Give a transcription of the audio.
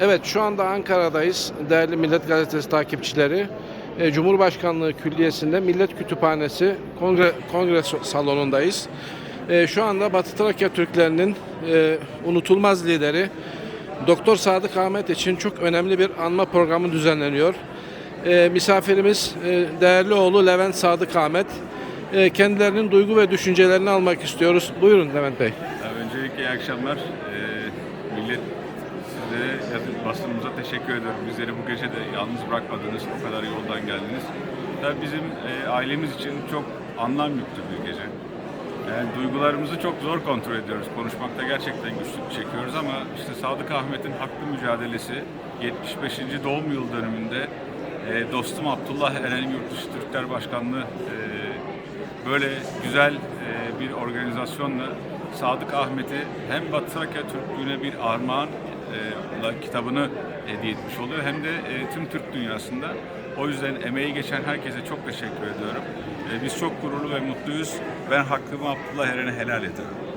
Evet şu anda Ankara'dayız değerli Millet Gazetesi takipçileri. E, Cumhurbaşkanlığı Külliyesi'nde Millet Kütüphanesi Kongre, Kongre Salonu'ndayız. E, şu anda Batı Trakya Türklerinin e, unutulmaz lideri Doktor Sadık Ahmet için çok önemli bir anma programı düzenleniyor. Misafirimiz değerli oğlu Levent Sadık Ahmet. Kendilerinin duygu ve düşüncelerini almak istiyoruz. Buyurun Levent Bey. Öncelikle iyi akşamlar. Millet yazıp basınımıza teşekkür ediyorum. Bizleri bu gece de yalnız bırakmadınız, o kadar yoldan geldiniz. Tabii bizim e, ailemiz için çok anlam yüklü bir gece. Yani duygularımızı çok zor kontrol ediyoruz. Konuşmakta gerçekten güçlük çekiyoruz ama işte Sadık Ahmet'in haklı mücadelesi 75. doğum yıl dönümünde e, dostum Abdullah Eren Yurtdışı Türkler Başkanlığı e, böyle güzel e, bir organizasyonla Sadık Ahmet'i hem Batı Trakya Türklüğüne bir armağan e, kitabını hediye etmiş oluyor hem de e, tüm Türk dünyasında. O yüzden emeği geçen herkese çok teşekkür ediyorum. E, biz çok gururlu ve mutluyuz. Ben hakkımı Abdullah Eren'e helal ediyorum.